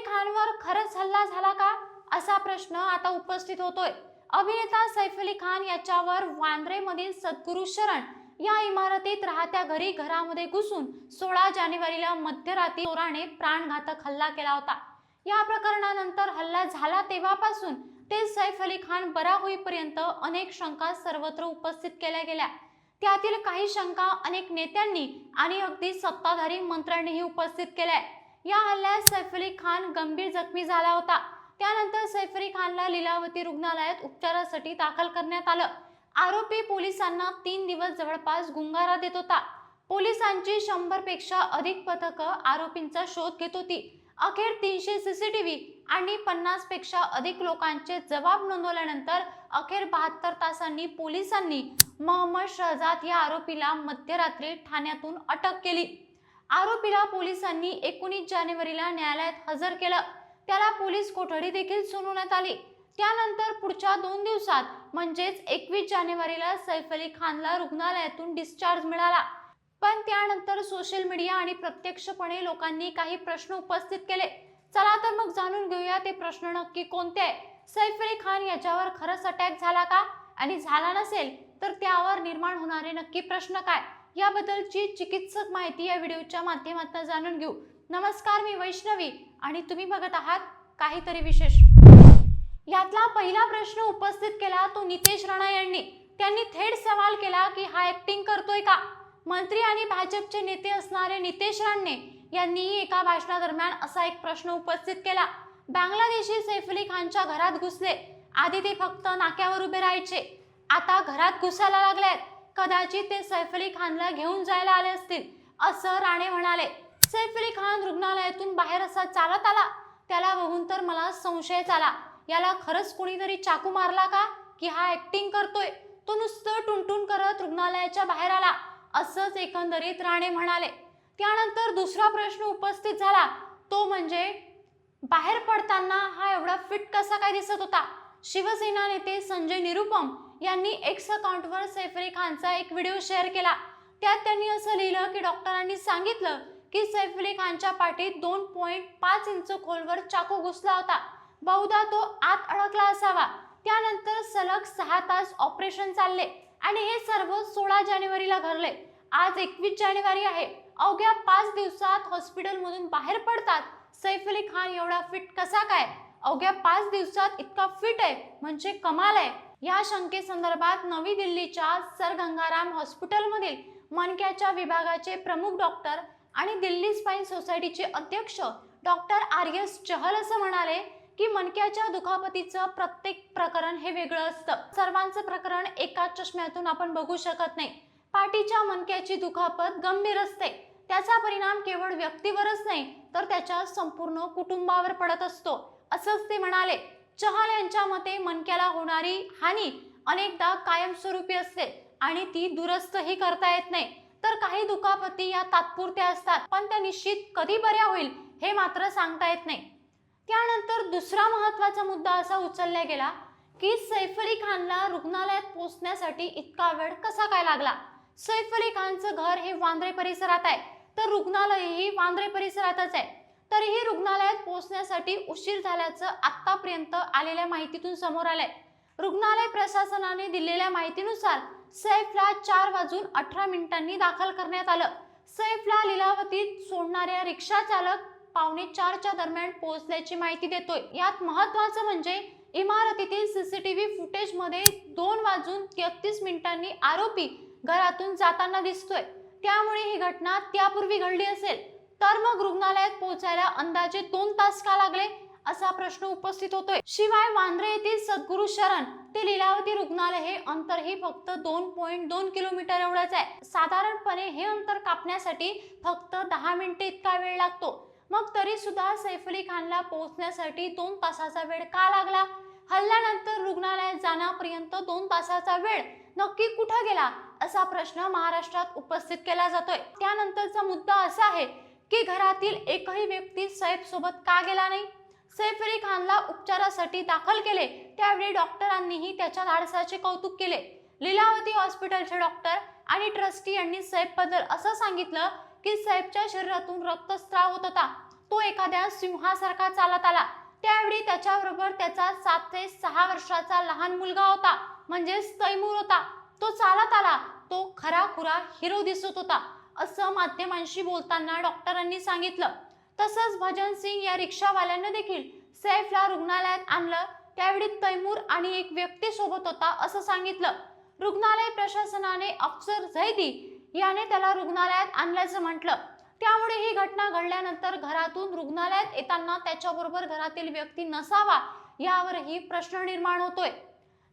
खानवर खरंच हल्ला झाला का? असा प्रश्न आता उपस्थित होतोय. अभिनेता सैफ अली खान याच्यावर वांद्रेमधील सद्गुरू शरण या इमारतीत राहत्या घरी घरामध्ये घुसून सोळा जानेवारीला मध्यरात्री चोराने प्राणघातक हल्ला केला होता. या प्रकरणानंतर हल्ला झाला तेव्हापासून ते सैफ अली खान बरा होईपर्यंत अनेक शंका सर्वत्र उपस्थित केल्या गेल्या. त्यातील काही शंका अनेक नेत्यांनी आणि अगदी सत्ताधारी मंत्र्यांनीही उपस्थित केल्या. या हल्ल्यात सैफ अली खान गंभीर जखमी झाला होता. त्यानंतर सैफ अली खानला लीलावती रुग्णालयात उपचारासाठी दाखल करण्यात आलं. आरोपी पोलिसांना तीन दिवस जवळपास गुंगारा देत होता. पोलिसांची शंभरपेक्षा अधिक पथकं आरोपींचा शोध घेत होती. अखेर तीनशे सीसीटीव्ही आणि पन्नासपेक्षा अधिक लोकांचे जबाब नोंदवल्यानंतर अखेर बहात्तर तासांनी पोलिसांनी मोहम्मद शहजाद या आरोपीला मध्यरात्री ठाण्यातून अटक केली. आरोपीला पोलिसांनी एकोणीस जानेवारीला न्यायालयात हजर केलं. त्याला पोलीस कोठडी देखील सुनावण्यात आली. त्यानंतर पुढच्या दोन दिवसात म्हणजेच एकवीस जानेवारीला सैफ अली खानला रुग्णालयातून डिस्चार्ज मिळाला. पण त्यानंतर सोशल मीडिया आणि प्रत्यक्षपणे लोकांनी काही प्रश्न उपस्थित केले. चला तर मग जाणून घेऊया ते प्रश्न नक्की कोणते आहे सैफ अली खान याच्यावर खरंच अटॅक झाला का? आणि झाला नसेल तर त्यावर निर्माण होणारे नक्की प्रश्न काय? याबद्दलची चिकित्सक माहिती या व्हिडिओच्या माध्यमातून जाणून घेऊ. नमस्कार मी वैष्णवी आणि तुम्ही बघत आहात काहीतरी विशेष. यातला पहिला प्रश्न उपस्थित केला तो नितेश राणा यांनी. त्यांनी थेट सवाल केला की हा ऍक्टिंग करतोय का? मंत्री आणि भाजपचे नेते असणारे नितेश राणे यांनी एका भाषणादरम्यान असा एक प्रश्न उपस्थित केला. बांगलादेशी सैफ अली खानच्या घरात घुसले. आधी ते फक्त नाक्यावर उभे राहायचे. आता घरात घुसायला लागलेत. कदाचित ते सैफ अली खानला घेऊन जायला आले असतील असं राणे म्हणाले. सैफ अली खान रुग्णालयातून बाहेर असा चालत आला. त्याला बघून तर मला संशयच आला. याला खरंच कुणीतरी चाकू मारला का? की हा ऍक्टिंग करतोय? तो नुसतं टुनटुन करत रुग्णालयाच्या बाहेर आला. असंच एकंदरीत राणे म्हणाले. त्यानंतर दुसरा प्रश्न उपस्थित झाला. तो म्हणजे बाहेर पडताना हा एवढा फिट कसा काय दिसत होता? शिवसेना नेते संजय निरुपम यांनी एक्स अकाउंटवर सैफ अली खानचा एक व्हिडिओ शेअर केला. त्यात त्यांनी असं लिहिलं की डॉक्टरांनी सांगितलं की सैफ अली खानच्या पाठीत दोन पॉईंट पाच इंच खोलवर चाकू घुसला होता. बहुधा तो आत अडकला असावा. त्यानंतर सलग सहा तास ऑपरेशन चालले आणि हे सर्व सोळा जानेवारीला घडले. आज एकवीस जानेवारी आहे. अवघ्या पाच दिवसात हॉस्पिटलमधून बाहेर पडतात. सैफ अली खान एवढा फिट कसा काय? अवघ्या पाच दिवसात इतका फिट आहे म्हणजे कमाल आहे. या शंकेसंदर्भात नवी दिल्लीच्या सर गंगाराम हॉस्पिटलमधील मनक्याच्या विभागाचे प्रमुख डॉक्टर आणि दिल्ली स्पाईन सोसायटीचे अध्यक्ष डॉक्टर आर एस चहल असं म्हणाले की मणक्याच्या दुखापतीचं प्रत्येक प्रकरण हे वेगळं असतं. सर्वांचं प्रकरण एका चष्म्यातून आपण बघू शकत नाही. पाठीच्या मणक्याची दुखापत गंभीर असते. त्याचा परिणाम केवळ व्यक्तीवरच नाही तर त्याच्या संपूर्ण कुटुंबावर पडत असतो असंच ते म्हणाले. चहाल यांच्या मते मणक्याला होणारी हानी अनेकदा कायमस्वरूपी असते आणि ती दुरुस्तही करता येत नाही. तर काही दुखापती या तात्पुरत्या असतात पण त्या निश्चित कधी बऱ्या होईल हे मात्र सांगता येत नाही. त्यानंतर दुसरा महत्त्वाचा मुद्दा असा उचलला गेला की सैफ अली खानला रुग्णालयात पोहोचण्यासाठी इतका वेळ कसा काय लागला? सैफ अली खानचं घर हे वांद्रे परिसरात आहे. तर रुग्णालयही वांद्रे परिसरातच आहे. तरीही रुग्णालयात पोहोचण्यासाठी उशीर झाल्याचं आतापर्यंत आलेल्या माहितीतून समोर आलंय. रुग्णालय प्रशासनाने दिलेल्या माहितीनुसार सैफला चार वाजून अठरा मिनिटांनी दाखल करण्यात आलं. सैफला लिलावतीत सोडणाऱ्या रिक्षा चालक पावणे चारच्या दरम्यान पोहोचल्याची माहिती देतोय. यात महत्वाचं म्हणजे इमारतीतील सीसीटीव्ही फुटेजमध्ये दोन वाजून तेहतीस मिनिटांनी आरोपी घरातून जाताना दिसतोय. त्यामुळे ही घटना त्यापूर्वी घडली असेल. तर मग रुग्णालयात पोहोचायला अंदाजे दोन तास का लागले असा प्रश्न उपस्थित होतोय. शिवाय वांद्रे येथील सद्गुरु शरण ते लिलावती रुग्णालय हे अंतरही फक्त दोन पॉईंट दोन किलोमीटर एवढंच आहे. साधारणपणे हे अंतर कापण्यासाठी फक्त दहा मिनिटे इतका वेळ लागतो. मग तरी सुद्धा सैफ अली खानला पोहोचण्यासाठी दोन तासाचा वेळ का लागला? हल्ल्यानंतर रुग्णालयात जाण्यापर्यंत दोन तासाचा वेळ नक्की कुठं गेला? असा प्रश्न महाराष्ट्रात उपस्थित केला जातोय. त्यानंतरचा मुद्दा असा आहे की घरातील एकही व्यक्ती सैफ सोबत का गेला नाही? सैफ अली खानला उपचारासाठी दाखल केले त्यावेळी डॉक्टरांनीही त्याच्या धाडसाचे कौतुक केले. लीलावती हॉस्पिटलचे डॉक्टर आणि ट्रस्टी यांनी सैफबद्दल असं सांगितलं की सैफच्या शरीरातून रक्तस्त्राव होत होता. तो एखाद्या सिंहासारखा चालत आला. त्यावेळी त्याच्याबरोबर त्याचा सात ते सहा वर्षाचा लहान मुलगा होता म्हणजेच तैमूर होता. तो चालत आला. तो खरा खुरा हिरो दिसत होता. असं माध्यमांशी बोलताना डॉक्टरांनी सांगितलं. तसंच भजन सिंग या रिक्षावाल्यानं देखील सैफला रुग्णालयात आणलं. त्यावेळी तैमूर आणि एक व्यक्ती सोबत होता असं सांगितलं. रुग्णालय प्रशासनाने अफसर झैदी याने त्याला रुग्णालयात आणल्याचं म्हटलं. त्यामुळे ही घटना घडल्यानंतर घरातून रुग्णालयात येताना त्याच्याबरोबर घरातील व्यक्ती नसावा यावरही प्रश्न निर्माण होतोय.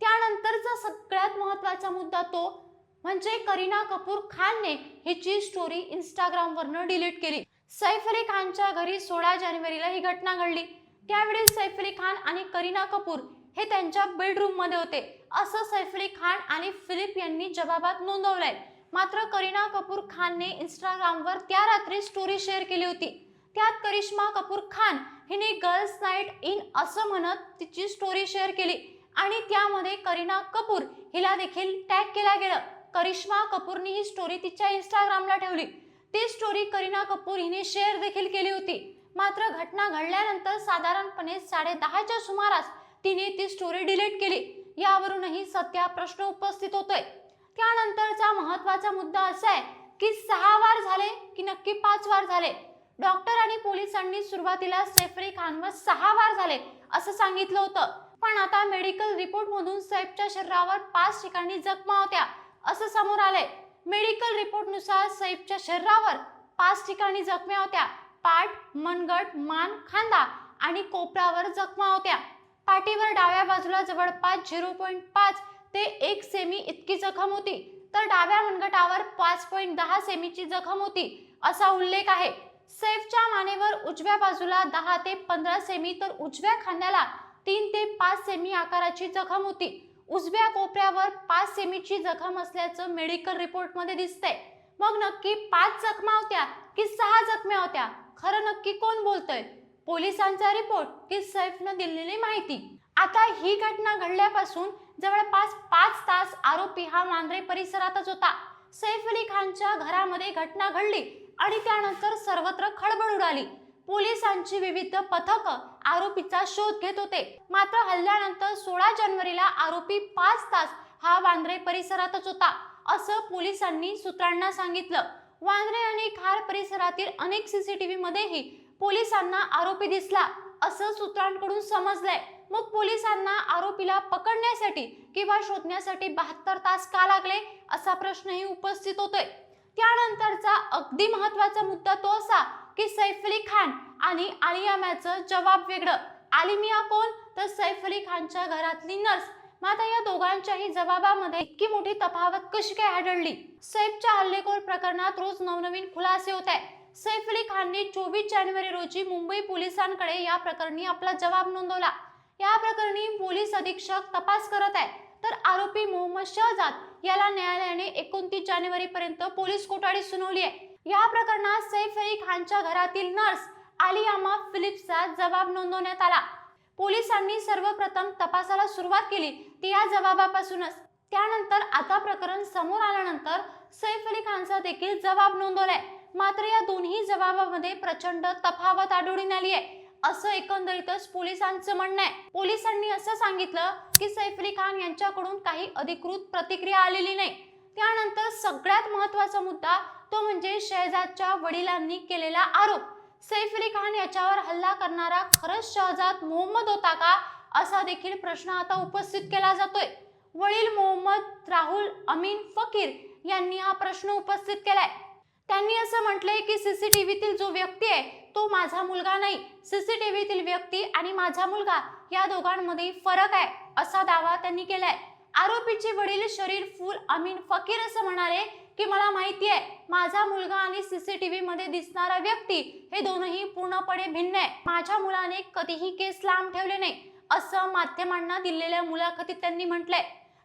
त्यानंतरचा सगळ्यात महत्त्वाचा मुद्दा तो म्हणजे करीना कपूर खानने हिची स्टोरी इंस्टाग्रामवरनं डिलीट केली. सैफ अली खानच्या घरी सोळा जानेवारीला ही घटना घडली. त्यावेळी सैफ अली खान आणि करीना कपूर हे त्यांच्या बेडरूममध्ये होते. असं सैफ अली खान आणि फिलिप यांनी जबाबात नोंदवलंय. मात्र करीना कपूर खानने इंस्टाग्रामवर त्या रात्री स्टोरी शेअर केली होती. त्यात करिश्मा कपूर खान हिने गर्ल्स नाईट इन असं म्हणत तिची स्टोरी शेअर केली. आणि त्यामध्ये करीना कपूर हिला देखील टॅग केला गेलं. करिश्मा कपूरने ही स्टोरी तिच्या इंस्टाग्रामला ठेवली. ती स्टोरी करीना कपूर हिने शेअर देखील केली होती. मात्र घटना घडल्यानंतर साधारणपणे साडे दहाच्या सुमारास तिने ती स्टोरी डिलीट केली. यावरूनही सध्या प्रश्न उपस्थित होतोय. त्यानंतरचा महत्त्वाचा मुद्दा असा आहे की सहा वार झाले की नक्की पाच वार झाले? डॉक्टर आणि पोलिसांनी सुरुवातीला सैफरी खानवर सहा वार झाले असं सांगितलं होतं. पण आता मेडिकल रिपोर्ट मधून सैफच्या शरीरावर पाच ठिकाणी जखमा होत्या. असं समोर आलंय. मेडिकल रिपोर्टनुसार सैफच्या शरीरावर पाच ठिकाणी जखम्या होत्या. पाठ मनगट मान खांदा आणि कोपरावर जखमा होत्या. पाठीवर डाव्या बाजूला जवळपास झिरो पॉईंट पाच ते एक सेमी इतकी जखम होती. तर डाव्या मनगटावर पाच पॉईंट दहा सेमीची जखम होती असा उल्लेख आहे. सैफच्या मानेवर उजव्या बाजूला दहा ते पंधरा सेमी तर उजव्या खांद्याला तीन ते पाच सेमी आकाराची जखम होती. उजव्या कोपऱ्यावर पाच सेमीची जखम असल्याचं मेडिकल रिपोर्टमध्ये दिसतंय. मग नक्की पाच जखमा होत्या की सहा जखम्या होत्या? खरं नक्की कोण बोलतोय? पोलिसांचा रिपोर्ट की सैफनं दिलेली माहिती? आता ही घटना घडल्यापासून जवळपास पाच तास आरोपी हा मांद्रे परिसरातच होता. सैफ अली खानच्या घरामध्ये घटना घडली आणि त्यानंतर सर्वत्र खळबळ उडाली. पोलिसांची विविध पथक आरोपीचा शोध घेत होते. मात्र हल्ल्यानंतर सोळा जानेवारीला आरोपी पाच तास हा वांद्रे परिसरातच होता असं पोलिसांनी सूत्रांना सांगितलं. वांद्रे आणि खार परिसरातील अनेक सीसीटीव्ही मध्येही पोलिसांना आरोपी दिसला असं सूत्रांकडून समजलंय. मग पोलिसांना आरोपीला पकडण्यासाठी किंवा शोधण्यासाठी बहात्तर तास का लागले असा प्रश्नही उपस्थित होतोय. त्यानंतरचा अगदी महत्त्वाचा मुद्दा तो असा की सैफ अली खान आणि आलियाम्याचं जवाब वेगळं. आलिमिया कोण? तर सैफ अली खानच्या घरातली नर्स. मात्र या दोघांच्याही जबाबामध्ये इतकी मोठी तफावत कशी काय आढळली? सैफच्या हल्लेखोर प्रकरणात रोज नवनवीन खुलासे होत आहे सैफ अली खानने चोवीस जानेवारी रोजी मुंबई पोलिसांकडे या प्रकरणी आपला जबाब नोंदवला. या प्रकरणी पोलीस अधीक्षक तपास करत आहे तर आरोपी मोहम्मद शहजाद याला न्यायालयाने एकोणतीस जानेवारी पर्यंत पोलीस कोठडी सुनावली आहे. या प्रकरणात सैफ अली खानच्या घरातील नर्स आलियामा फिलिप्सचा जबाब नोंदवण्यात आला. पोलिसांनी सर्वप्रथम तपासाला सुरुवात केली ती या जबाबापासूनच. त्यानंतर आता प्रकरण समोर आल्यानंतर सैफ अली खानचा देखील जबाब नोंदवलाय. मात्र या दोन्ही जबाबामध्ये प्रचंड तफावत आढळून आली आहे असं एकंदरीतच पोलिसांचं म्हणणं आहे. पोलिसांनी असं सांगितलं की सैफ अली खान यांच्याकडून काही अधिकृत प्रतिक्रिया आलेली नाही. त्यानंतर सगळ्यात महत्त्वाचा मुद्दा तो म्हणजे शहजादच्या वडिलांनी केलेला आरोप. सैफ अली खान याच्यावर हल्ला करणारा खरंच शहजाद मोहम्मद होता का असा देखील प्रश्न आता उपस्थित केला जातोय. वडील मोहम्मद राहुल अमीन फकीर यांनी हा प्रश्न उपस्थित केलाय. त्यांनी असं म्हटलंय की सीसीटीव्हीतील जो व्यक्ती आहे तो माझा मुलगा नाही. सीसीटीव्हीतील व्यक्ती आणि माझा मुलगा या दोघांमध्ये फरक आहे असा दावा त्यांनी केलाय. आरोपीचे वडील शरीर फुल अमीन फकीर असं म्हणाले की मला माहिती आहे माझा मुलगा आणि सीसीटीव्ही मध्ये दिसणारा व्यक्ती हे दोनही पूर्णपणे भिन्न आहे. माझ्या मुलाने कधीही केस लांब ठेवले नाही असं माध्यमांना दिलेल्या मुलाखतीत त्यांनी म्हटलंय.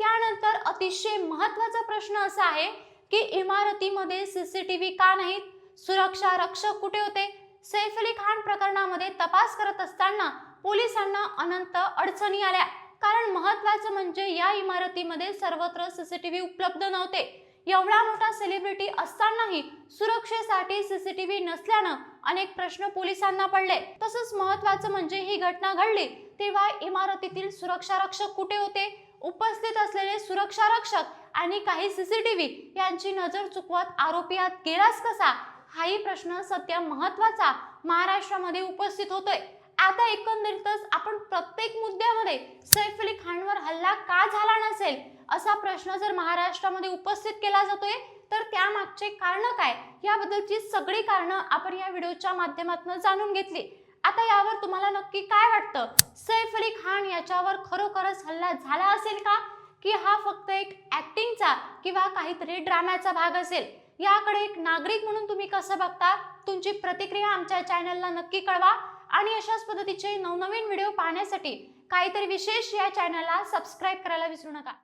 त्यानंतर अतिशय महत्त्वाचा प्रश्न असा आहे की इमारतीमध्ये सीसीटीव्ही का नाहीत? सुरक्षा रक्षक कुठे होते? सैफ अली खान प्रकरणामध्ये तपास करत असताना पोलिसांना अनंत अडचणी आल्या. कारण महत्वाचं म्हणजे या इमारतीमध्ये सर्वत्र सीसीटीव्ही उपलब्ध नव्हते. एवढा मोठा सेलिब्रिटी असतानाही सुरक्षेसाठी सीसीटीव्ही नसल्यानं अनेक प्रश्न पोलिसांना पडले. तसंच महत्वाचं म्हणजे ही घटना घडली तेव्हा इमारतीतील सुरक्षा रक्षक कुठे होते? उपस्थित असलेले सुरक्षा रक्षक आणि काही सीसीटीव्ही यांची नजर चुकवत आरोपी आत गेलाच कसा? हाही प्रश्न सध्या महत्त्वाचा महाराष्ट्रामध्ये उपस्थित होतोय. आता एकंदरीतच आपण प्रत्येक मुद्द्यामध्ये सैफ अली खानवर हल्ला का झाला नसेल असा प्रश्न जर महाराष्ट्रामध्ये उपस्थित केला जातोय तर त्यामागचे कारण काय? याबद्दलची सगळी कारणं आपण या व्हिडिओच्या माध्यमातून जाणून घेतली. आता यावर तुम्हाला नक्की काय वाटतं? सैफ अली खान याच्यावर खरोखरच हल्ला झाला असेल का? की हा फक्त एक ऍक्टिंगचा किंवा काहीतरी ड्राम्याचा भाग असेल? याकडे एक नागरिक म्हणून तुम्ही कसं बघता? तुमची प्रतिक्रिया आमच्या चॅनलला नक्की कळवा. आणि अशाच पद्धतीचे नवनवीन व्हिडिओ पाहण्यासाठी काहीतरी विशेष या चॅनलला सबस्क्राईब करायला विसरू नका.